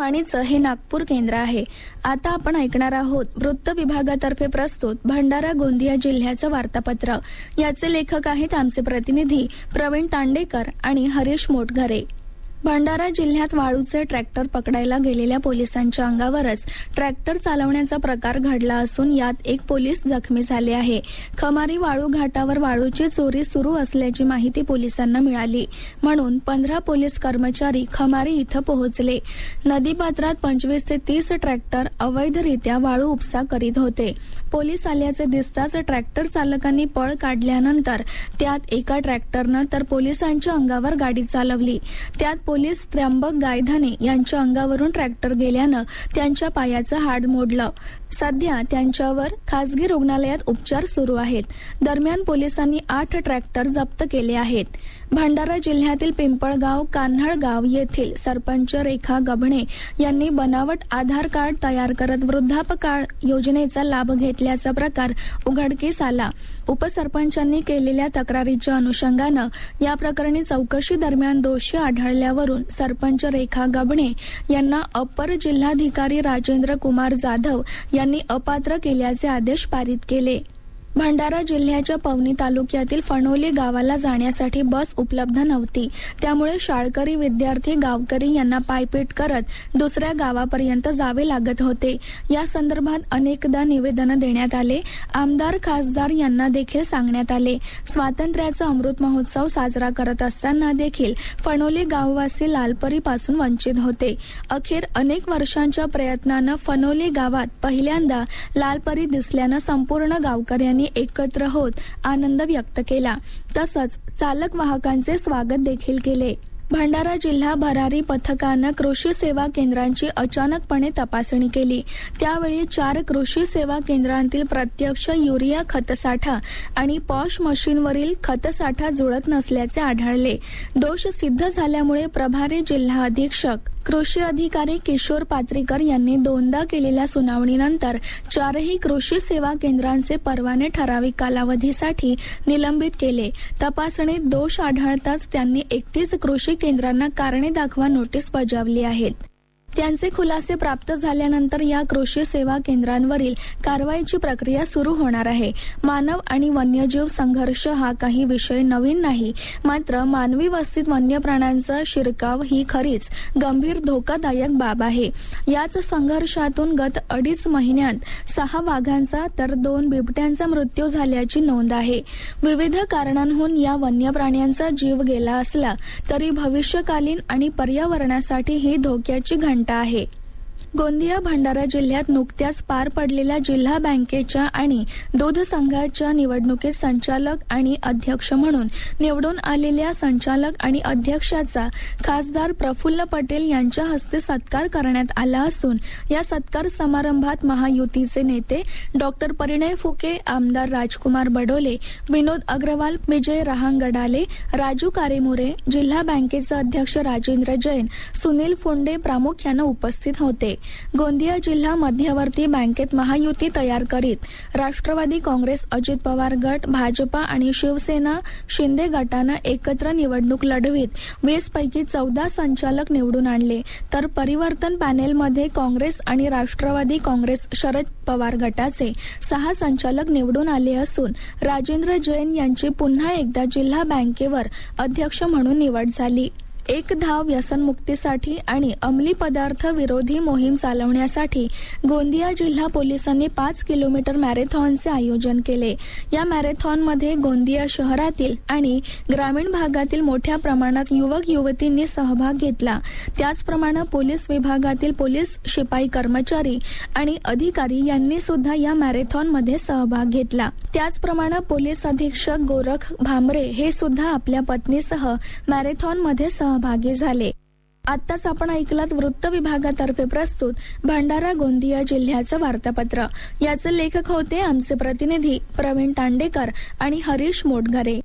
आकाशवाणीचं हे नागपूर केंद्र आहे. आता आपण ऐकणार आहोत वृत्त विभागातर्फे प्रस्तुत भंडारा गोंदिया जिल्ह्याचं वार्तापत्र. याचे लेखक आहेत आमचे प्रतिनिधी प्रवीण तांडेकर आणि हरीश मोटघरे. भंडारा जिल्ह्यात वाळूचे ट्रॅक्टर पकडायला गेलेल्या पोलिसांच्या अंगावरच ट्रॅक्टर चालवण्याचा प्रकार घडला असून यात एक पोलीस जखमी झाले आहे. खमारी वाळू घाटावर वाळूची चोरी सुरू असल्याची माहिती पोलिसांना मिळाली. म्हणून पंधरा पोलीस कर्मचारी खमारी इथं पोहोचले. नदीपात्रात पंचवीस ते तीस ट्रॅक्टर अवैधरित्या वाळू उपसा करीत होते. पोलीस आल्याचे दिसताच ट्रॅक्टर चालकांनी पळ काढल्यानंतर त्यात एका ट्रॅक्टरनं तर पोलिसांच्या अंगावर गाडी चालवली. त्यात पोलीस त्र्यंबक गायधाने यांच्या अंगावरून ट्रॅक्टर गेल्यानं त्यांच्या पायाचं हाड मोडलं. सध्या त्यांच्यावर खासगी रुग्णालयात उपचार सुरू आहेत. दरम्यान पोलिसांनी आठ ट्रॅक्टर जप्त केले आहेत. भंडारा जिल्ह्यातील पिंपळगाव कान्हळगाव येथील सरपंच रेखा गभणे यांनी बनावट आधार कार्ड तयार करत वृद्धापकाळ योजनेचा लाभ घेतल्याचा प्रकार उघडकीस आला. उपसरपंचांनी केलेल्या तक्रारीच्या अनुषंगानं या प्रकरणी चौकशी दरम्यान दोषी आढळल्यावरून सरपंच रेखा गबणे यांना अपर जिल्हाधिकारी राजेंद्र कुमार जाधव यांनी अपात्र केल्याचे आदेश पारित केले. भंडारा जिल्ह्याच्या पवनी तालुक्यातील फणोली गावाला जाण्यासाठी बस उपलब्ध नव्हती. त्यामुळे शाळकरी विद्यार्थी गावकरी यांना पायपीट करत दुसऱ्या गावापर्यंत जावे लागत होते. या संदर्भात अनेकदा निवेदनं देण्यात आले. आमदार खासदार यांना देखील सांगण्यात आले. स्वातंत्र्याचा अमृत महोत्सव साजरा करत असताना देखील फणोली गाववासी लालपरीपासून वंचित होते. अखेर अनेक वर्षांच्या प्रयत्नानं फणोली गावात पहिल्यांदा लालपरी दिसल्यानं संपूर्ण गावकऱ्यांनी एकत्र होत आनंद व्यक्त केला. तसंच चालक वाहकांचे स्वागत देखील केले. भंडारा जिल्हा भरारी पथकानं कृषी सेवा केंद्रांची अचानकपणे तपासणी केली. त्यावेळी चार कृषी सेवा केंद्रांतील प्रत्यक्ष युरिया खतसाठा आणि पॉश मशीनवरील खतसाठा जुळत नसल्याचे आढळले. दोष सिद्ध झाल्यामुळे प्रभारी जिल्हा अधीक्षक कृषी अधिकारी किशोर पात्रीकर यांनी दोनदा केलेल्या सुनावणीनंतर चारही कृषी सेवा केंद्रांचे परवाने ठराविक कालावधीसाठी निलंबित केले. तपासणीत दोष आढळताच त्यांनी एकतीस कृषी केंद्रांना कारणे दाखवा नोटीस बजावली आहेत त्यांचे खुलासे प्राप्त झाल्यानंतर या कृषी सेवा केंद्रांवरील कारवाईची प्रक्रिया सुरू होणार आहे. मानव आणि वन्यजीव संघर्ष हा काही विषय नवीन नाही मात्र मानवी वस्तीत वन्य प्राण्यांचा शिरकाव ही खरीच गंभीर धोकादायक बाब आहे. याच संघर्षातून गत अडीच महिन्यात सहा वाघांचा तर दोन बिबट्यांचा मृत्यू झाल्याची नोंद आहे. विविध कारणांहून या वन्य प्राण्यांचा जीव गेला असला तरी भविष्यकालीन आणि पर्यावरणासाठी ही धोक्याची घंटा आहे. गोंदिया भंडारा जिल्ह्यात नुकत्याच पार पडलेल्या जिल्हा बँकेच्या आणि दूध संघाच्या निवडणुकीत संचालक आणि अध्यक्ष म्हणून निवडून आलेल्या संचालक आणि अध्यक्षाचा खासदार प्रफुल्ल पटेल यांच्या हस्ते सत्कार करण्यात आला असून या सत्कार समारंभात महायुतीचे नेते डॉक्टर परिणय फुके आमदार राजकुमार बडोले विनोद अग्रवाल विजय रहांगडाले राजू कारेमोरे जिल्हा बँकेचे अध्यक्ष राजेंद्र जैन सुनील फोंडे प्रामुख्यानं उपस्थित होते. गोंदिया जिल्हा मध्यवर्ती बँकेत महायुती तयार करीत राष्ट्रवादी काँग्रेस अजित पवार गट भाजपा आणि शिवसेना शिंदे गटानं एकत्र निवडणूक लढवीत. वीस पैकी चौदा संचालक निवडून आणले. तर परिवर्तन पॅनेलमध्ये काँग्रेस आणि राष्ट्रवादी काँग्रेस शरद पवार गटाचे सहा संचालक निवडून आले असून राजेंद्र जैन यांची पुन्हा एकदा जिल्हा बँकेवर अध्यक्ष म्हणून निवड झाली. एक धाव व्यसनमुक्तीसाठी आणि अंमली पदार्थ विरोधी मोहीम चालवण्यासाठी गोंदिया जिल्हा पोलिसांनी पाच किलोमीटर मॅरेथॉनचे आयोजन केले. या मॅरेथॉनमध्ये गोंदिया शहरातील आणि ग्रामीण भागातील मोठ्या प्रमाणात युवक युवतींनी सहभाग घेतला. त्याचप्रमाणे पोलीस विभागातील पोलीस शिपाई कर्मचारी आणि अधिकारी यांनी सुद्धा या मॅरेथॉनमध्ये सहभाग घेतला. त्याचप्रमाणे पोलीस अधीक्षक गोरख भामरे हे सुद्धा आपल्या पत्नीसह मॅरेथॉनमध्ये सहभागी झाले. आत्ताच आपण ऐकलात वृत्त विभागातर्फे प्रस्तुत भंडारा गोंदिया जिल्ह्याचं वार्तापत्र. याचे लेखक होते आमचे प्रतिनिधी प्रवीण तांडेकर आणि हरीश मोटघरे.